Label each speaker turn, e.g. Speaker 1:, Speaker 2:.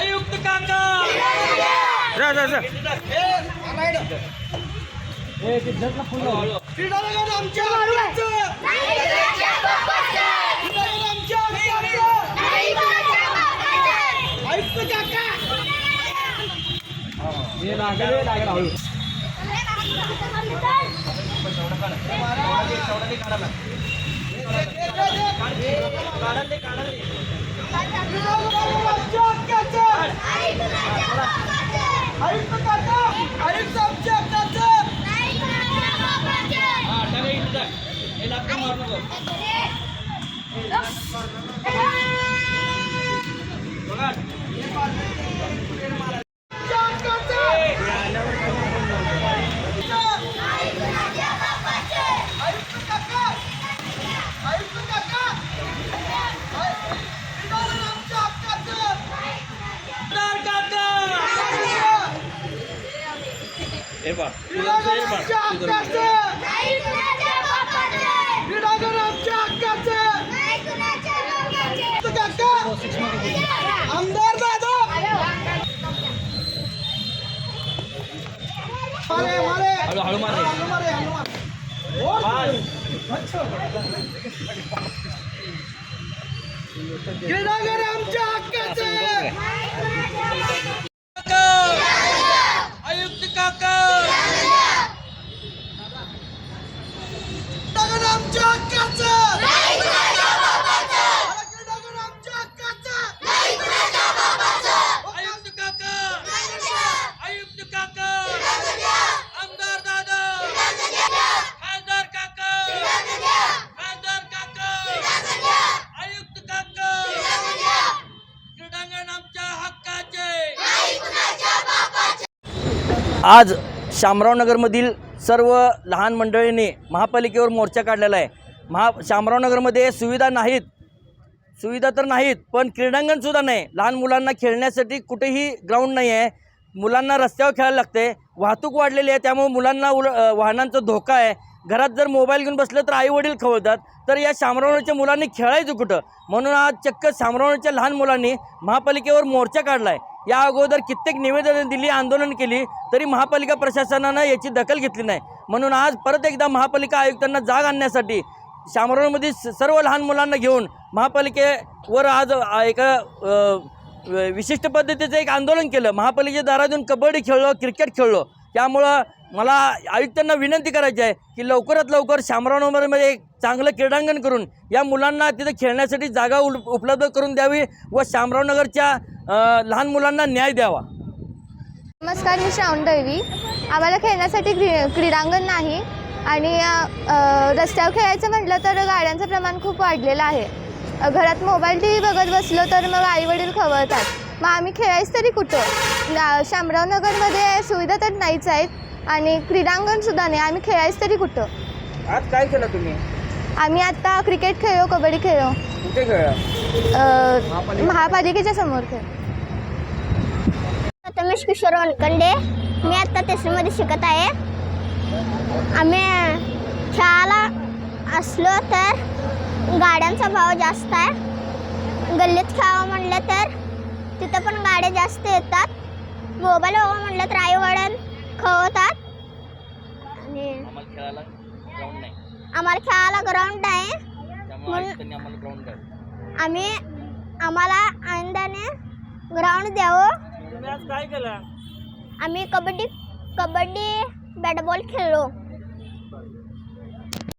Speaker 1: आयुक्त काका जा जा आयुक्त काका. हे लागले लागला हळू आयुक्त काका आयुक्त आमच्या हक्काचं! आमच्या हक्काचं! आयुक्त काका आमदार दादा मारे मारे.
Speaker 2: हळू मारे.
Speaker 1: हळू मारे हळू मारे. क्रीडागर आमच्या हक्काचे. आयुक्त
Speaker 2: आज शामरावनगरमधील सर्व लहान मंडळींनी महापालिकेवर मोर्चा काढलेला आहे. महा शामरावनगरमध्ये सुविधा नाहीत. सुविधा तर नाहीत पण क्रीडांगणसुद्धा नाही. लहान मुलांना खेळण्यासाठी कुठेही ग्राउंड नाही आहे. मुलांना रस्त्यावर खेळायला लागते. वाहतूक वाढलेली आहे त्यामुळे मुलांना उल वाहनांचा धोका आहे. घरात जर मोबाईल घेऊन बसलं तर आईवडील खवळतात तर या शामरावच्या मुलांनी खेळायचं कुठं? म्हणून आज चक्क शामरावच्या लहान मुलांनी महापालिकेवर मोर्चा काढला आहे या अगोदर कित्येक निवेदनं दिली आंदोलन केली तरी महापालिका प्रशासनानं याची दखल घेतली नाही. म्हणून आज परत एकदा महापालिका आयुक्तांना जाग आणण्यासाठी शामरावमध्ये सर्व लहान मुलांना घेऊन महापालिकेवर आज एका विशिष्ट पद्धतीचं एक आंदोलन केलं. महापालिकेच्या दारातून कबड्डी खेळलो क्रिकेट खेळलो. त्यामुळं मला आयुक्तांना विनंती करायची आहे की लवकरात लवकर शामरावनगरमध्ये एक चांगलं क्रीडांगण करून या मुलांना तिथं खेळण्यासाठी जागा उल उपलब्ध करून द्यावी व शामरावनगरच्या लहान मुलांना न्याय द्यावा.
Speaker 3: नमस्कार मी श्रावण दैवी आम्हाला खेळण्यासाठी क्री क्रीडांगण नाही आणि रस्त्यावर खेळायचं म्हटलं तर गाड्यांचं प्रमाण खूप वाढलेलं आहे. घरात मोबाईल टी व्ही बघत बसलो तर मग आईवडील खवळतात. मग आम्ही खेळायच तरी कुठं? ना- शामरावनगरमध्ये सुविधा तर नाहीच आहेत आणि क्रीडांगणसुद्धा नाही. आम्ही खेळायचं तरी कुठं?
Speaker 2: आज काय केलं तुम्ही?
Speaker 3: आम्ही आत्ता क्रिकेट खेळलो कबड्डी खेळलो.
Speaker 2: कुठे खेळा
Speaker 3: अ, महापालिकेच्या समोर खेळ.
Speaker 4: प्रथमेश किशोर वनकंडे. मी आत्ता तिसरीमध्ये शिकत आहे. आम्ही खेळायला असलो तर गाड्यांचा भाव जास्त आहे. गल्लीत खेळावं म्हणलं तर तिथं पण गाड्या जास्त येतात. मोबाईल हवं म्हणलं तर आई वडील खवतात आणि
Speaker 2: आम्हाला खेळायला ग्राउंड नाही.
Speaker 4: आम्हाला खेळायला ग्राउंड आहे. म्हणून- आम्ही आम्हाला आनंदाने ग्राउंड द्यावं.
Speaker 2: काय केलं?
Speaker 4: आम्ही कबड्डी कबड्डी बॅट बॉल खेळलो.